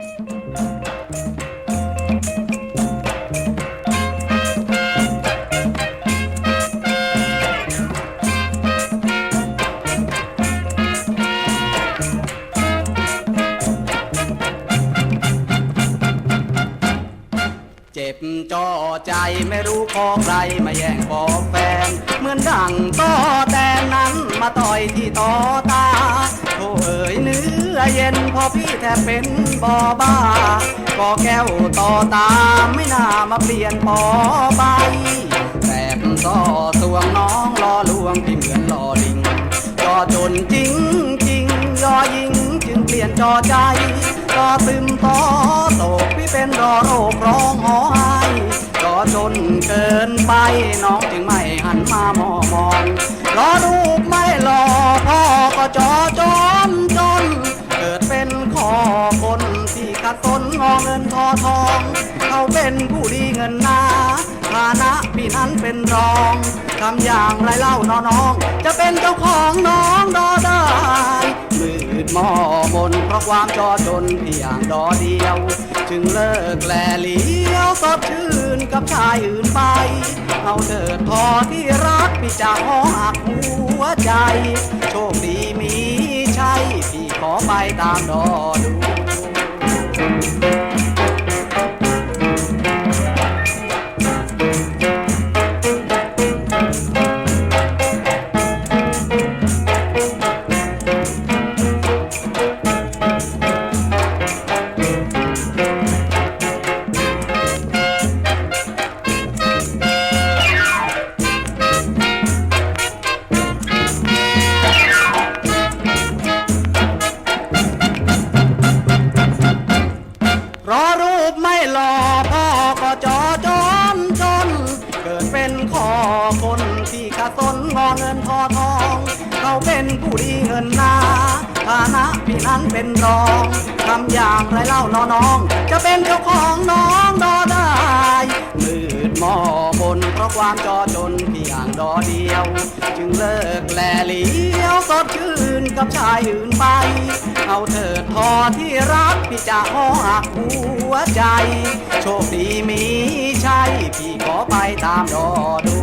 あっ! จ็บจอใจไม่รู้พอใครมาแย่งบอแฟน เหมือนดังต่อแต่นั้นมาต่อยที่ต่อตาโธ่เอ๋ยเนื้อเย็นพอพี่แทบเป็นบอบ้า ก็แก้วต่อตาไม่น่ามาเปลี่ยนพอใบแสบต่อสวงน้องรอลวงพี่เหมือนรอลิงจอจนจริงจริงยอยิงจึงเปลี่ยนจอใจ จอตึมต่อโศกพี่เป็นรอโรคร้องหอหายจอจนเกินไปน้องจึงไม่หันมามองมองรอรูปไม่รอพ่อก็จอจอมจน เกิดเป็นขอคนที่ขัดสนงอเงินทอทอง เขาเป็นผู้ดีเงินนาฐานะพี่นั้นเป็นรองทำอย่างไรเล่าน้องจะเป็นเจ้าของน้องดอได้ มืดมอมนเพราะความจอจนเพียงดอเดียว จึงเลิกแลเลี้ยวสดชื่นกับชายอื่นไป เอาเถิดพอที่รักพี่จะห้องหักหัวใจ โชคดีมีชัยพี่ขอไปตามดอ พ่อพ่อก็จอจนจน เกิดเป็นขอคนที่ขาดสนงอเงินทอทอง เขาเป็นผู้ดีเงินนาฐานะพี่นั้นเป็นรองทำอย่างไรเล่าน้อน้อง จะเป็นเจ้าของน้องดอได้มืดมอ บนเพราะความจอจนเพียงดอเดียว จึงเลิกแลเลี้ยวสดชื่นกับชายอื่นไป เอาเธอทอที่รักพี่จะหอหักหัวใจ โชคดีมีชัยพี่ขอไปตามดอดู